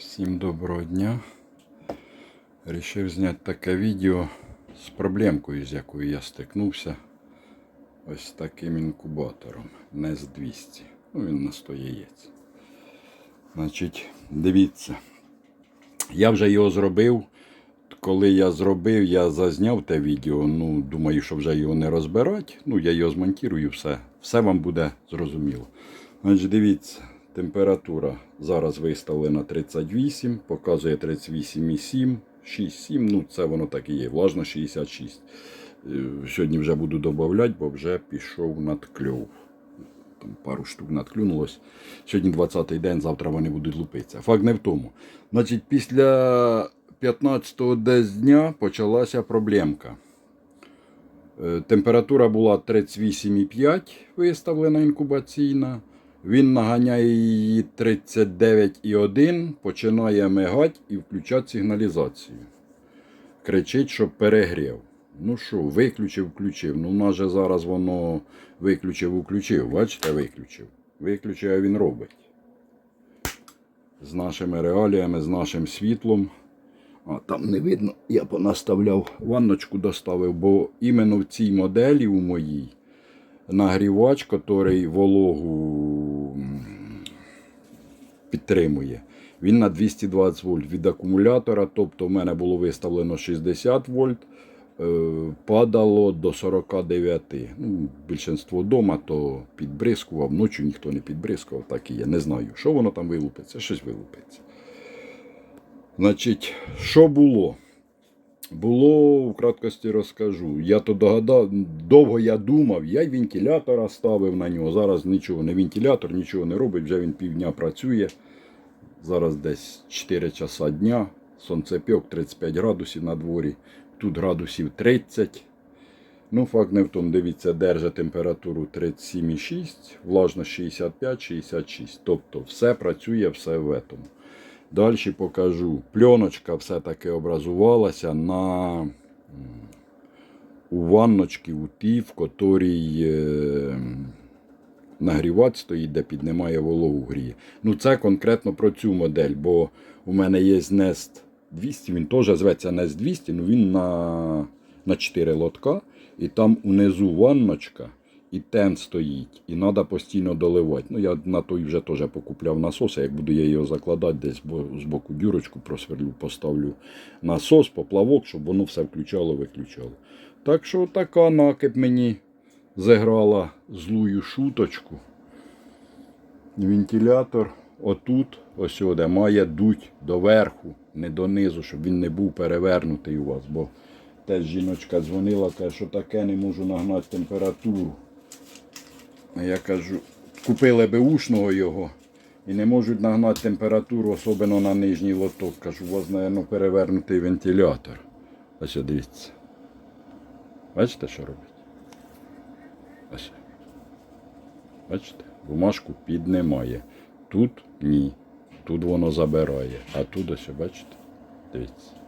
Всім доброго дня. Рішив зняти таке відео з проблемкою, з якою я стикнувся. Ось таким інкубатором NES 200. Ну, він на 100 яєць. Значить, дивіться. Я вже його зробив. Коли я зробив, я зазняв те відео. Ну, думаю, що вже його не розбирати. Ну, я його змонтую, все. Все вам буде зрозуміло. Значить, дивіться, температура зараз виставлена 38, показує 38,7, 6,7. Ну, це воно так і є. Влажно 66. Е, Сьогодні вже буду додавати, бо вже пішов надкльов. Там пару штук надклюнулось. Сьогодні 20-й день, завтра вони будуть лупитися. Факт не в тому. Значить, після 15-го десь дня почалася проблемка. Е, Температура була 38,5 виставлена інкубаційна. Він наганяє її 39,1, починає мигати і включати сигналізацію. Кричить, що перегрів. Ну що, виключив, включив. Ну, у нас же зараз воно виключив, включив. Бачите, виключив. Виключив, а він робить. З нашими реаліями, з нашим світлом. А там не видно, я понаставляв ванночку доставив, бо іменно в цій моделі у моїй нагрівач, який вологу підтримує. Він на 220 вольт від акумулятора, тобто в мене було виставлено 60 вольт, е, падало до 49. Ну, більшинство вдома то підбризкував, ночі ніхто не підбризкував, так і я Не знаю, що воно там вилупиться, щось вилупиться. Значить, що було? Було, в краткості розкажу. Я то догадав, довго я думав, я й вентилятора ставив на нього. Зараз нічого, не вентилятор, нічого не робить, вже він півдня працює. Зараз десь 4 часа дня, сонцепьок 35 градусів на дворі, тут градусів 30. Ну, факт не в тому, дивіться, держить температуру 37,6, влажність 65-66. Тобто все працює, все в этому. Далі покажу. Пленочка все-таки образувалася на у ванночці, у тій, в котрій е, нагрівач стоїть, де піднімає вологу гріє. Ну, це конкретно про цю модель, бо у мене є Nest 200, він теж зветься Nest 200, ну він на, на 4 лотка. І там унизу ванночка, і тен стоїть, і треба постійно доливати. Ну, я на той вже теж покупляв насос, а як буду я його закладати, десь з боку дюрочку просверлю, поставлю насос, поплавок, щоб воно все включало, виключало. Так що така накип мені зіграла злую шуточку. Вентилятор отут, ось сюди, має дуть доверху, не донизу, щоб він не був перевернутий у вас. Бо теж жіночка дзвонила, каже, що таке не можу нагнати температуру. Я кажу, купили беушного його і не можуть нагнати температуру, особливо на нижній лоток. Кажу, у вас, мабуть, перевернутий вентилятор. Ось дивіться. Бачите, що робить? Ось. Бачите? Бумажку піднімає. Тут ні. Тут воно забирає. А тут ось, бачите? Дивіться.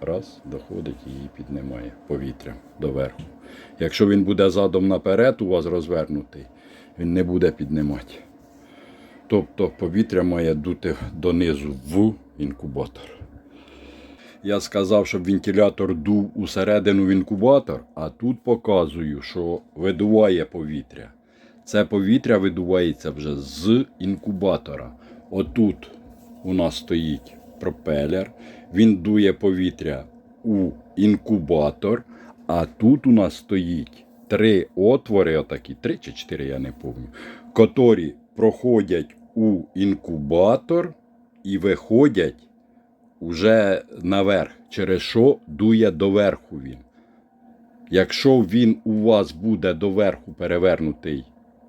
Раз, доходить її піднімає повітрям доверху. Якщо він буде задом наперед у вас розвернутий, він не буде піднімати. Тобто повітря має дути донизу в інкубатор. Я сказав, щоб вентилятор дув усередину в інкубатор, а тут показую, що видуває повітря. Це повітря видувається вже з інкубатора. Отут у нас стоїть пропелер, він дує повітря у інкубатор, а тут у нас стоїть три отвори, отакі, три чи чотири, я не пам'ятаю, котрі проходять у інкубатор і виходять уже наверх, через що дує доверху він. Якщо він у вас буде доверху перевернутий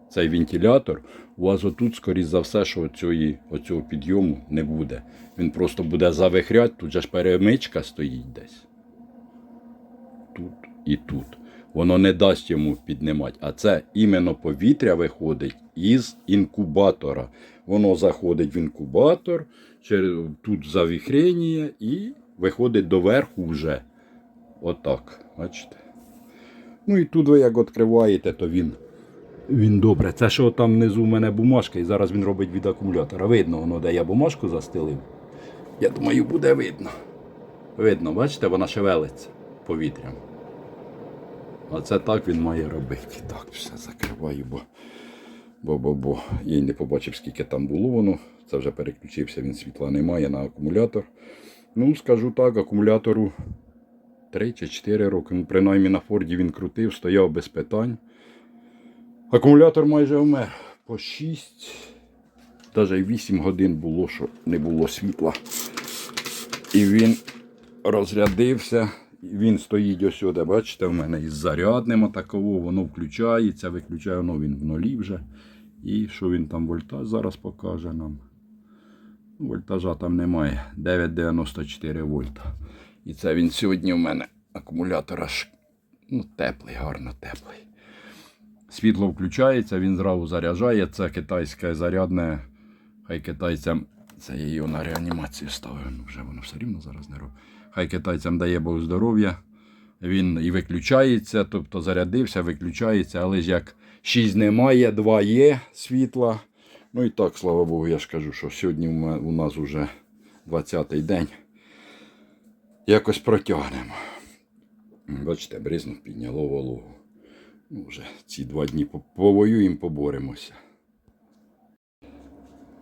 цей вентилятор, у вас отут, скоріш за все, що оцієї, оцього підйому не буде. Він просто буде завихрять, тут же ж перемичка стоїть десь. Тут і тут. Воно не дасть йому піднімати. А це іменно повітря виходить із інкубатора. Воно заходить в інкубатор, тут завіхрення і виходить доверху вже. Отак. Бачите? Ну і тут ви як відкриваєте, то він Він добре. Це що там внизу в мене бумажка, і зараз він робить від акумулятора. Видно, воно, де я бумажку застелив. Я думаю, буде видно. Видно, бачите, вона шевелиться повітрям. Оце так він має робити. Так, все закриваю, бо, бо, бо, бо я не побачив, скільки там було воно. Це вже переключився, він світла немає на акумулятор. Ну, скажу так, акумулятору 3 чи 4 роки. Ну, принаймні на Форді він крутив, стояв без питань. Акумулятор майже вмер. По 6, навіть 8 годин було, що не було світла. І він розрядився. Він стоїть ось сюди, бачите, в мене із зарядним отаково, воно включається, виключає, воно він в нулі вже. І що він там вольтаж зараз покаже нам. Ну, Вольтажа там немає. 9,94 вольта. І це він сьогодні в мене акумулятор аж ну, теплий, гарно теплий. Світло включається, він зразу заряджає. Це китайське зарядне. Хай китайцям. Це я його на реанімацію ставив. Ну, вже воно все рівно зараз не робить. Хай китайцям дає Бог здоров'я. Він і виключається, тобто зарядився, виключається, але ж як 6 немає, 2 є світла. Ну і так, слава Богу, я ж кажу, що сьогодні у нас вже 20-й день. Якось протягнемо. Бачите, бризнув, підняло вологу. Ну, вже ці два дні по- повоюємо, поборемося.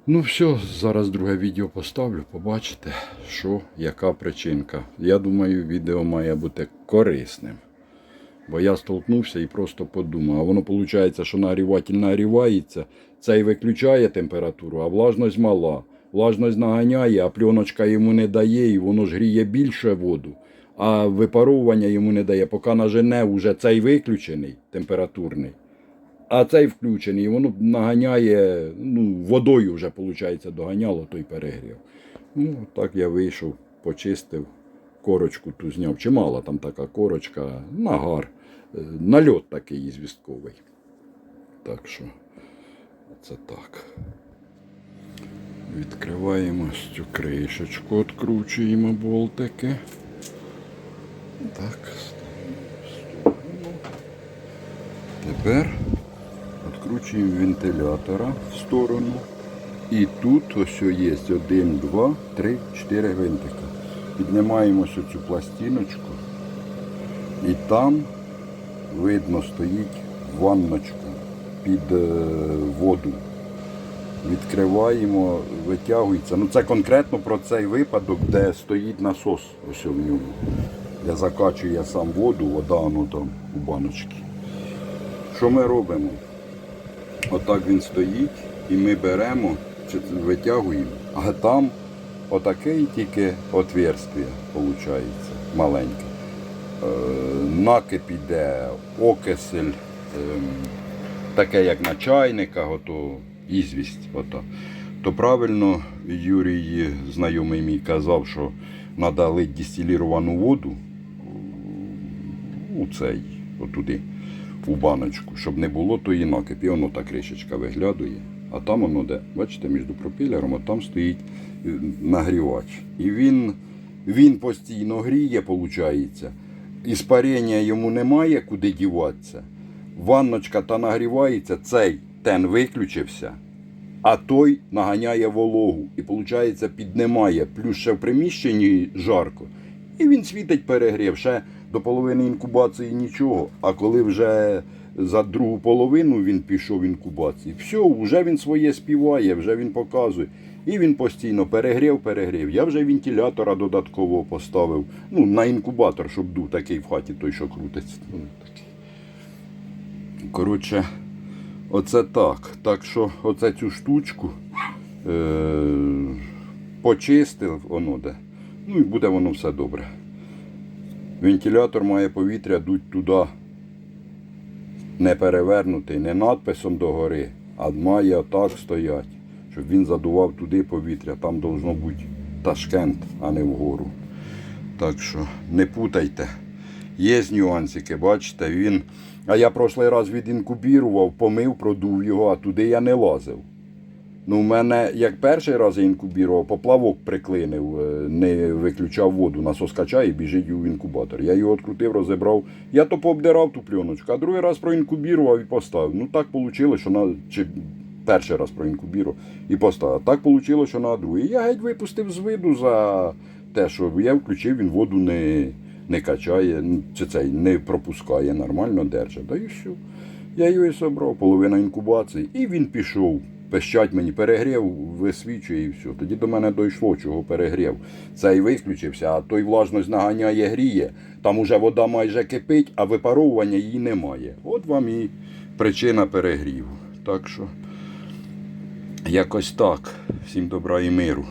Ну все, зараз друге відео поставлю, побачите, що, яка причинка. Я думаю, відео має бути корисним. Бо я столкнувся і просто подумав. А воно виходить, що нагріватель нагрівається, цей виключає температуру, а влажність мала. Влажність наганяє, а пленочка йому не дає, і воно ж гріє більше воду. А випаровування йому не дає, поки нажене, вже цей виключений температурний. А цей включений, воно наганяє, ну, водою вже, виходить, доганяло той перегрів. Ну, так я вийшов, почистив, корочку ту зняв. Чимала там така корочка, нагар, е, нальот такий звістковий. Так що, це так. Відкриваємо цю кришечку, відкручуємо болтики. Так. Тепер відкручуємо вентилятора в сторону. І тут ось є 1, 2, 3, 4 гвинтика. Піднімаємо цю пластиночку. І там видно стоїть ванночка під е, воду. Відкриваємо, витягується. Ну це конкретно про цей випадок, де стоїть насос ось в ньому. Де закачує сам воду, вода воно там у баночці. Що ми робимо? Отак він стоїть, і ми беремо, витягуємо, а там отакий тільки отверстие, виходить, маленьке. Е, накип іде, окисель, ем, таке як на чайниках, ото ізвість. Ото. То правильно Юрій, знайомий мій, казав, що треба лити воду у цей, отуди, у баночку, щоб не було тої накипі. Воно та кришечка виглядує. А там воно де, бачите, між пропілером, от там стоїть е, нагрівач. І він, він постійно гріє, виходить. Іспарення йому немає куди діватися. Ванночка та нагрівається, цей тен виключився, а той наганяє вологу і, виходить, піднімає. Плюс ще в приміщенні жарко. І він світить перегрів. Ще до половини інкубації нічого. А коли вже за другу половину він пішов в інкубації, все, вже він своє співає, вже він показує. І він постійно перегрів, перегрів. Я вже вентилятора додатково поставив. Ну, на інкубатор, щоб дув такий в хаті, той, що крутиться. Ну. Коротше, оце так. Так що оце цю штучку е- почистив, воно де. Ну і буде воно все добре. Вентилятор має повітря дуть туди. Не перевернутий, не надписом догори, а має отак стоять, щоб він задував туди повітря. Там должно бути Ташкент, а не вгору. Так що не путайте. Є нюансики, бачите, він. А я прошлий раз відінкубірував, помив, продув його, а туди я не лазив. Ну, в мене як перший раз я інкубірував, поплавок приклинив, е, не виключав воду, насос качає і біжить у інкубатор. Я його відкрутив, розібрав. Я то пообдирав ту пленочку, а другий раз проінкубірував і поставив. Ну так вийшло, що на чи перший раз проінкубірував і поставив. Так вийшло, що на другий. Я геть випустив з виду за те, що я включив, він воду не, не качає, чи цей не пропускає, нормально держить. Та і все. Я його і собрав, половина інкубації, і він пішов. Пищать мені перегрів, висвічує і все. Тоді до мене дійшло, чого перегрів. Цей виключився, а той влажність наганяє, гріє. Там уже вода майже кипить, а випаровування її немає. От вам і причина перегріву. Так що якось так. Всім добра і миру.